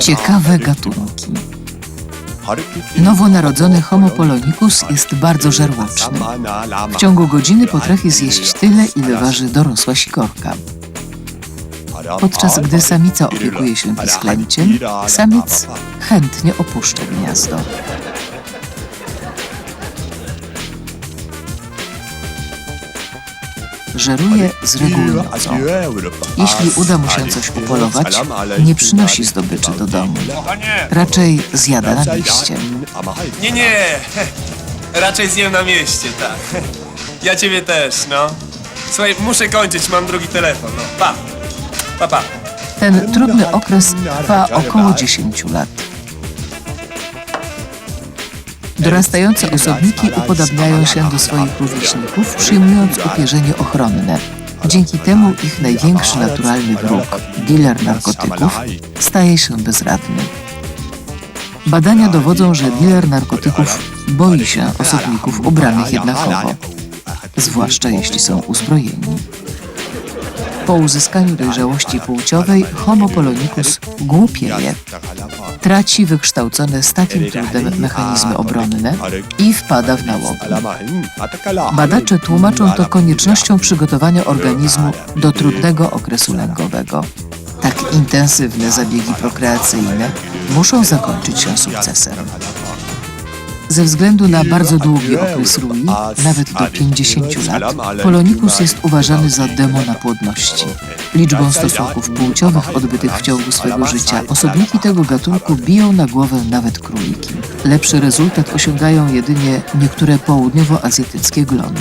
Ciekawe gatunki. Nowonarodzony Homo polonicus jest bardzo żarłoczny. W ciągu godziny potrafi zjeść tyle, ile waży dorosła sikorka. Podczas gdy samica opiekuje się pisklęciem, samiec chętnie opuszcza gniazdo. Żeruje z reguły nocą. Jeśli uda mu się coś upolować, nie przynosi zdobyczy do domu. Raczej zjada na mieście. Nie, nie. Raczej zjem na mieście, tak. Ja ciebie też, no. Słuchaj, muszę kończyć, mam drugi telefon, no. Pa. Pa, pa. Ten trudny okres trwa około 10 lat. Dorastające osobniki upodabniają się do swoich rówieśników, przyjmując upierzenie ochronne. Dzięki temu ich największy naturalny wróg, dealer narkotyków, staje się bezradny. Badania dowodzą, że dealer narkotyków boi się osobników ubranych jednakowo, zwłaszcza jeśli są uzbrojeni. Po uzyskaniu dojrzałości płciowej Homo polonicus głupieje, traci wykształcone z takim trudem mechanizmy obronne i wpada w nałogi. Badacze tłumaczą to koniecznością przygotowania organizmu do trudnego okresu lęgowego. Tak intensywne zabiegi prokreacyjne muszą zakończyć się sukcesem. Ze względu na bardzo długi okres rui, nawet do 50 lat, Polonicus jest uważany za demona płodności. Liczbą stosunków płciowych odbytych w ciągu swego życia osobniki tego gatunku biją na głowę nawet króliki. Lepszy rezultat osiągają jedynie niektóre południowoazjatyckie glony.